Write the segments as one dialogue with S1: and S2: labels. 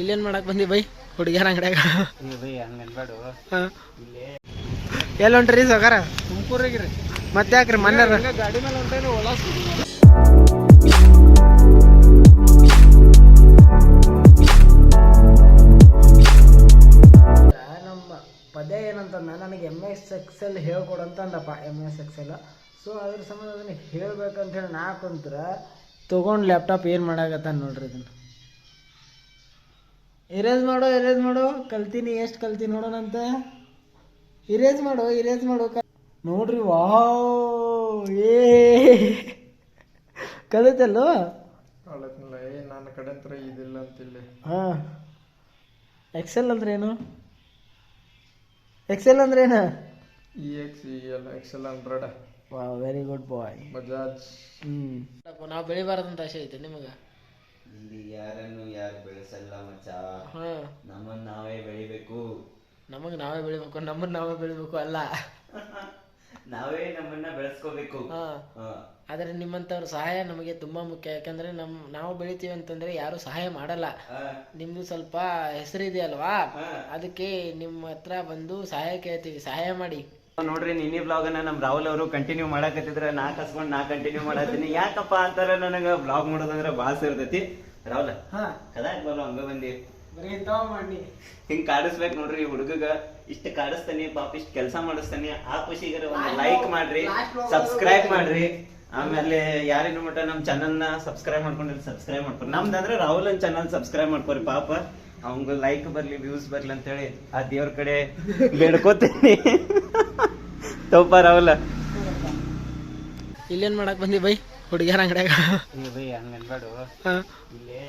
S1: ಇಲ್ಲೇನು ಮಾಡಕ್ ಬಂದಿ ಬೈ? ಹುಡುಗಿಯರ ಅಂಗಡಿಯಾಗ. ಎಲ್ಲ ಹೊಂಟ್ರಿ ಸೌಕಾರ
S2: ತುಮಕೂರಿಗೆ ರೀ
S1: ಮತ್ತೆ ಯಾಕ್ರಿ ಮೊನ್ನೆ
S2: ಗಾಡಿ ಮೇಲೆ ಹೊಂಟೇನು ಒಳ
S1: ನಮ್ಮ ಪದ್ಯ ಏನಂತಂದ್ರೆ ನನಗೆ ಎಂ ಎಸ್ ಎಕ್ಸೆಲ್ ಹೇಳ್ಕೊಡಂತ ಅಂದಪ್ಪ ಎಂ ಎಸ್ ಎಕ್ಸೆಲ್ ಸೊ ಅದ್ರ ಸಂಬಂಧ ಅದನ್ನು ಹೇಳ್ಬೇಕಂತ ಹೇಳಿ ನಾ ಕುಂತ್ರ ತೊಗೊಂಡು ಲ್ಯಾಪ್ಟಾಪ್ ಏನು ಮಾಡಾಕತ್ತ ನೋಡ್ರಿ ಇದನ್ನು. ಇರೇಜ್ ಮಾಡು ಇರೇಜ್ ಮಾಡು. ಕಲ್ತೀನಿ ಎಷ್ಟು ಕಲ್ತೀನಿ ನೋಡೋಣಂತ. ಇರೇಜ್ ಮಾಡು ಇರೇಜ್ ಮಾಡು. ಕ ನೋಡ್ರಿ ವಾವ್ ಏ. ಕಲಿತಲ್ಲೋ
S2: ಏ ನನ್ನ ಕಡೆ ಹತ್ರ ಇದಿಲ್ಲ ಅಂತಿಲ್ಲ.
S1: ಹಾಂ. ಎಕ್ಸೆಲ್ ಅಂದ್ರೆ ಏನು? ಎಕ್ಸೆಲ್ ಅಂದ್ರೆ ಏನು?
S2: E X E L Excel hundred
S1: ವಾ ವೆರಿ ಗುಡ್ ಬಾಯ್
S2: ಬಜಾಜ್
S1: ಹ್ಞೂ ನಾವು ಬೆಳಿಬಾರ್ದಂತ ಆಸೆ ಐತೆ ನಿಮಗೆ?
S3: ಇಲ್ಲಿ ಯಾರನ್ನು ಯಾರು ಬೆಳೆಸಲ್ಲ ಮಚ್ಚ.
S1: ನಮ್ಮನ್
S3: ನಮ್ಮನ್ನ ನಾವೇ ಬೆಳಿಬೇಕು.
S1: ನಮಗ್ ನಾವೇ ಬೆಳಿಬೇಕು ನಮ್ಮನ್ನ ನಾವೇ ಬೆಳಿಬೇಕು ಅಲ್ಲ.
S3: ನಾವೇ ನಮ್ಮನ್ನ ಬೆಳೆಸ್ಕೋಬೇಕು.
S1: ಆದ್ರೆ
S3: ಹ.
S1: ಆದ್ರೆ ನಿಮ್ಮಂಥವ್ರ ಸಹಾಯ ನಮಗೆ ತುಂಬಾ ಮುಖ್ಯ ಯಾಕಂದ್ರೆ ನಮ್ ನಾವು ಬೆಳಿತೀವಿ ಅಂತಂದ್ರೆ ಯಾರು ಸಹಾಯ ಮಾಡಲ್ಲ. ನಿಮ್ದು ಸ್ವಲ್ಪ ಹೆಸರಿದೆ ಅಲ್ವಾ? ಅದಕ್ಕೆ ನಿಮ್ಮ ಹತ್ರ ಬಂದು ಸಹಾಯ ಕೇಳ್ತೀವಿ ಸಹಾಯ ಮಾಡಿ.
S3: ನೋಡ್ರಿ ನಿನ್ನೆ ಬ್ಲಾಗ್ ಅನ್ನ ನಮ್ ರಾಹುಲ್ ಅವರು ಕಂಟಿನ್ಯೂ ಮಾಡಾಕತ್ತಿದ್ರ ನಾ ಕಸ್ಕೊಂಡ್ ನಾ ಕಂಟಿನ್ಯೂ ಮಾಡತ್ತೀನಿ. ಯಾಕಪ್ಪ ಅಂತಾರ ನನಗ ಬ್ಲಾಗ್ ಮಾಡೋದಂದ್ರ ಬಾಸ್ ಇರ್ತೈತಿ. ರಾಹುಲ್ ಕದಾಕ್ ಬರೋ ಹಂಗ ಬಂದಿ? ಹಿಂಗ್ ಕಾಡಿಸ್ಬೇಕು ನೋಡ್ರಿ ಈ ಹುಡುಗಗ. ಇಷ್ಟ ಕಾಡಿಸ್ತಾನೆ ಪಾಪ ಇಷ್ಟ ಕೆಲಸ ಮಾಡಿಸ್ತಾನೆ. ಆ ಖುಷಿಗರ ಒಂದು ಲೈಕ್ ಮಾಡ್ರಿ ಸಬ್ಸ್ಕ್ರೈಬ್ ಮಾಡ್ರಿ. ಆಮೇಲೆ ಯಾರಿನ ಮಟ್ಟ ನಮ್ ಚಾನಲ್ನ ಸಬ್ಸ್ಕ್ರೈಬ್ ಮಾಡ್ಕೊಂಡ್ರಿ ಸಬ್ಸ್ಕ್ರೈಬ್ ಮಾಡ್ಕೊರಿ. ನಮ್ದಂದ್ರೆ ರಾಹುಲ್ ಚಾನಲ್ ಸಬ್ಸ್ಕ್ರೈಬ್ ಮಾಡ್ಕೊರಿ ಪಾಪ. ಅವಂಗ ಲೈಕ್ ಬರ್ಲಿ ವ್ಯೂಸ್ ಬರ್ಲಿ ಅಂತೇಳಿ ಆ ದೇವ್ರ ಕಡೆ ಬೇಡ್ಕೋತೀನಿ. ತೋಪ ರಾವಲ್ಲ
S1: ಇಲ್ಲೇನ್ ಮಾಡಕ್ ಬಂದಿ ಬೈ ಹುಡುಗಿಯರ ಅಂಗಡಿಯಾಗ?
S2: ಬೈ ಹಂಗ ಅನ್ಬೇಡು. ಇಲ್ಲೇ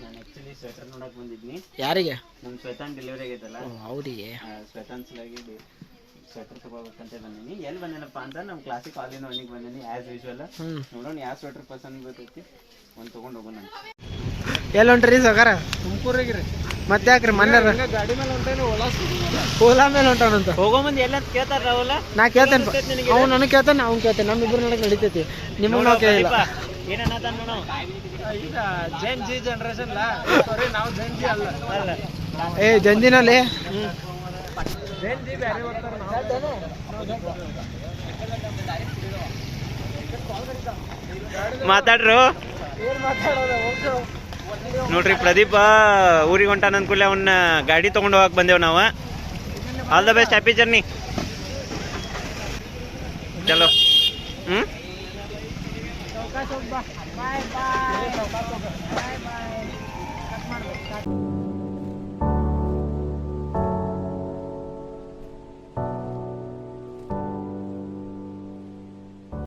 S2: ನಾನು ಆ್ಯಕ್ಚುಲಿ ಸ್ವೆಟರ್ ನೋಡಕ್ ಬಂದಿದ್ನಿ.
S1: ಯಾರಿಗೆ?
S2: ನಮ್ಮ ಶ್ವೇತಾನ್ ಡೆಲಿವರಿ ಆಗೈತಲ್ಲ
S1: ಓ, ಅವರಿಗೆ
S2: ಆ, ಶ್ವೇತಾನ್ ಸಲುವಾಗಿ ಸ್ವೆಟರ್ ತಗೋಬೇಕಂತ ಬಂದೀನಿ. ಎಲ್ಲಿ ಬಂದೇನಪ್ಪ ಅಂತ ನಮ್ಮ ಕ್ಲಾಸಿಗೆ ಕಾಲೇಜ್ ಅವನಿಗೆ ಬಂದಿನಿ ಆ್ಯಸ್ ಯೂಶ್ವಲ್ ನೋಡೋಣ ಯಾವ ಸ್ವೆಟರ್ ಪಸಂದ್ ಬರ್ತೈತಿ. ಒಂದು ತೊಗೊಂಡು ಹೋಗೋಣ
S1: ಎಲ್ಲಿ ಹೊಂಟ್ರಿ ಸೌಕಾರ
S2: ತುಮಕೂರಿಗೆ ರೀ
S1: ಮತ್ತೆ ಯಾಕ್ರಿ ಮೊನ್ನೆ
S2: ಗಾಡಿ ಮೇಲೆ ಹೊಂಟೇನು ಓಲಾ
S1: ಓಲಾ ಮೇಲೆ. ಹೊಂಟಾನಂತ
S2: ಹೋಗೋ ಮುಂದೆ ಎಲ್ಲ ಕೇಳ್ತಾರ ರಾಹುಲ.
S1: ನಾ ಕೇಳ್ತೇನೆ ಅವ್ನು ನನಗೆ ಕೇಳ್ತಾನೆ ಅವ್ನು ಕೇಳ್ತಾನೆ. ಇಬ್ರು ನನಗೆ ನಡೀತೈತಿ. ನಿಮಗೆ ನಾವು ಕೇಳಿಲ್ಲ.
S2: ಏನನ್ನತ ನೋಡು. ಈಗ ಜೆನ್ ಜಿ ಜನರೇಷನ್ ಸಾರಿ ನಾವು ಜೆನ್ ಜಿ ಅಲ್ಲ. ಅಲ್ಲ.
S1: ಏ ಜಂಜಿನಲ್ಲಿ
S2: ಜೆನ್ ಜಿ ಬೇರೆ ಬರ್ತಾರ
S3: ಮಾತಾಡ್ರು.
S1: ಏನು ಮಾತಾಡೋದು?
S3: ನೋಡ್ರಿ, ಪ್ರದೀಪ ಊರಿಗೆ ಹೊಂಟಾನ ಅನ್ಕೂಲ ಅವನ್ನ ಗಾಡಿ ತಗೊಂಡು ಹೋಗಕ್ ಬಂದೇವ್ ನಾವು. All the best happy journey ಚಲೋ.
S1: ಬಾಯ್